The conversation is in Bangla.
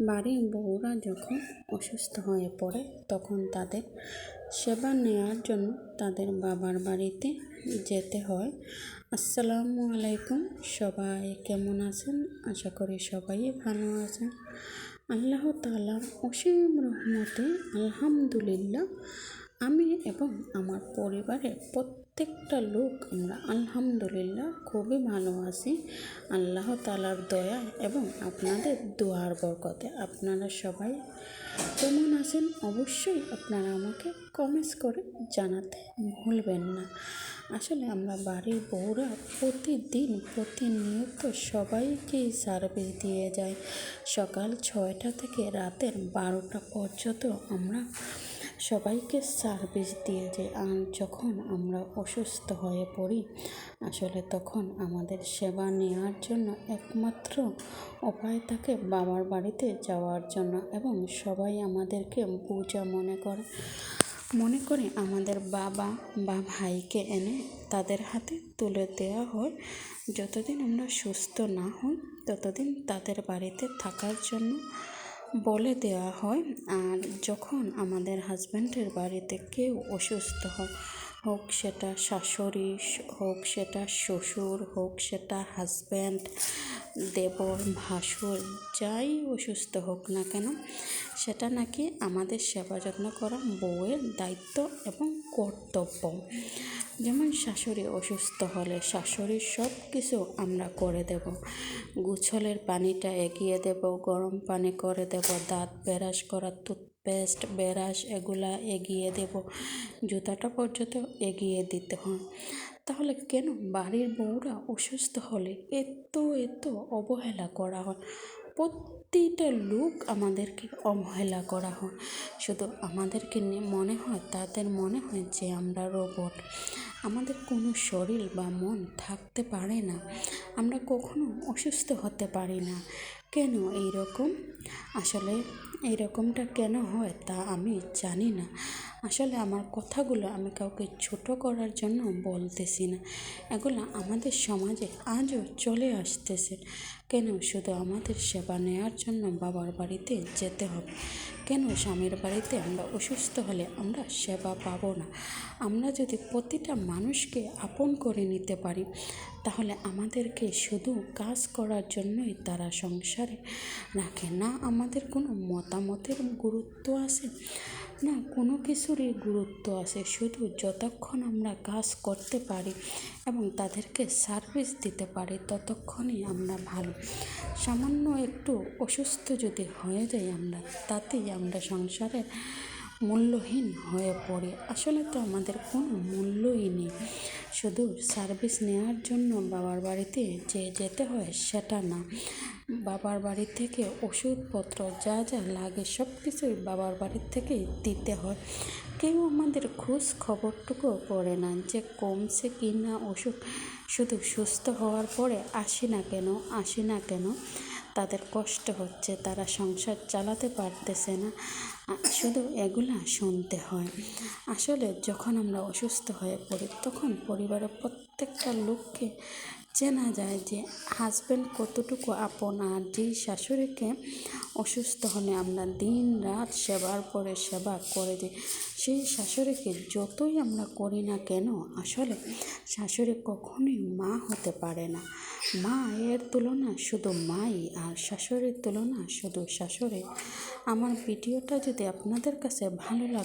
বাড়ির বউরা যখন অসুস্থ হয়ে পড়ে, তখন তাদের সেবা নেওয়ার জন্য তাদের বাবার বাড়িতে যেতে হয়। আসসালামু আলাইকুম, সবাই কেমন আছেন? আশা করি সবাই ভালো আছেন। আল্লাহ তালা অসীম রহমতে, আলহামদুলিল্লাহ আমি এবং আমার পরিবারের প্রত্যেকটা লোক আমরা আলহামদুলিল্লাহ খুবই ভালো আছি। আল্লাহ তালার দয়া এবং আপনাদের দোয়ার বরকতে আপনারা সবাই কেমন আছেন অবশ্যই আপনারা আমাকে কমেন্টস করে জানাতে ভুলবেন না। আসলে আমরা বাড়ির বউরা প্রতিদিন প্রতিনিয়ত সবাইকেই সার্ভিস দিয়ে যাই। সকাল ছয়টা থেকে রাতের বারোটা পর্যন্ত আমরা সবাইকে সার্ভিস দিয়ে যে যখন আমরা অসুস্থ হয়ে পড়ি, আসলে তখন আমাদের সেবা নেওয়ার জন্য একমাত্র উপায় থাকে বাবার বাড়িতে যাওয়ার জন্য এবং সবাই আমাদেরকে বোঝা মনে করে। মনে করে আমাদের বাবা বা ভাইকে এনে তাদের হাতে তুলে দেওয়া হয়। যতদিন আমরা সুস্থ না হই, ততদিন তাদের বাড়িতে থাকার জন্য বলে দেওয়া হয় আর যখন আমাদের হাজব্যান্ডের বাড়িতে কেউ অসুস্থ হয় হোক সেটা শাশুড়ি, হোক সেটা শ্বশুর, হোক সেটা হাজব্যান্ড দেবর, ভাসুর, যাই অসুস্থ হোক না কেন, সেটা নাকি আমাদের সেবা যত্ন করা বউয়ের দায়িত্ব এবং কর্তব্য। যেমন শাশুড়ি অসুস্থ হলে শাশুড়ির সব কিছু আমরা করে দেব। গুছলের পানিটা এগিয়ে দেব, গরম পানি করে দেব, দাঁত ব্রাশ করা টুথপেস্ট ব্রাশ এগুলা এগিয়ে দেব। জুতাটা পর্যন্ত এগিয়ে দিতে হয়। তাহলে কেন বাড়ির বউরা অসুস্থ হলে এত এত অবহেলা করা হয়? প্রতিটা লোক আমাদেরকে অবহেলা করা হয়। শুধু আমাদেরকে মনে হয়, তাদের মনে হয় যে আমরা রোবট। আমাদের কোনো শরীর বা মন থাকতে পারে না। আমরা কখনো অসুস্থ হতে পারি না। কেন এই রকম আসলে এই রকমটা কেন হয় তা আমি জানি না। আসলে আমার কথাগুলো আমি কাউকে ছোট করার জন্য বলতেছি না। এগুলো আমাদের সমাজে আজও চলে আসতেছে। কেন? শুধু আমাদের সেবা নেওয়ার জন্য বাবার বাড়িতে যেতে হবে। কেন স্বামীর বাড়িতে আমরা অসুস্থ হলে আমরা সেবা পাবো না? আমরা যদি প্রতিটা মানুষকে আপন করে নিতে পারি, তাহলে আমাদেরকে শুধু কাজ করার জন্যই তারা সংসারে রাখে? না, আমাদের কোনো মতামতের গুরুত্ব আছে? না, কোনো কিছুরই গুরুত্ব আছে। শুধু যতক্ষণ আমরা কাজ করতে পারি এবং তাদেরকে সার্ভিস দিতে পারি, ততক্ষণই আমরা ভালো। সামান্য একটু অসুস্থ যদি হয়ে যাই আমরা, তাতেই আমরা সংসারে মূল্যহীন হয়ে পড়ে। আসলে তো আমাদের কোনো মূল্যই নেই। শুধু সার্ভিস নেওয়ার জন্য বাবার বাড়িতে যে যেতে হয় সেটা না। বাবার বাড়ি থেকে ওষুধপত্র যা যা লাগে সব কিছুই বাবার বাড়ির থেকে দিতে হয়। কেউ আমাদের খোঁজ খবরটুকু পড়ে না যে কমছে কি না ওষুধ। শুধু সুস্থ হওয়ার পরে আসি না কেন, আসি না কেন তাদের কষ্ট হচ্ছে, তারা সংসার চালাতে পারতেছে না। শুধু এগুলা শুনতে হয়। আসলে যখন আমরা অসুস্থ হয়ে পড়ি, তখন পরিবারের প্রত্যেকটা লোককে চেনা যায় যে হাজব্যান্ড কতটুকু আপন আর যেই শাশুড়িকে অসুস্থ হলে আমরা দিন রাত সেবার পরে সেবা করে দিই। সেই শাশুড়িকে যতই আমরা করি না কেন, আসলে শাশুড়ি কখনোই মা হতে পারে না। মা এর তুলনা শুধু মাই আর শাশুড়ির তুলনা শুধু শাশুড়ি। আমার ভিডিওটা যদি আপনাদের কাছে ভালো লাগে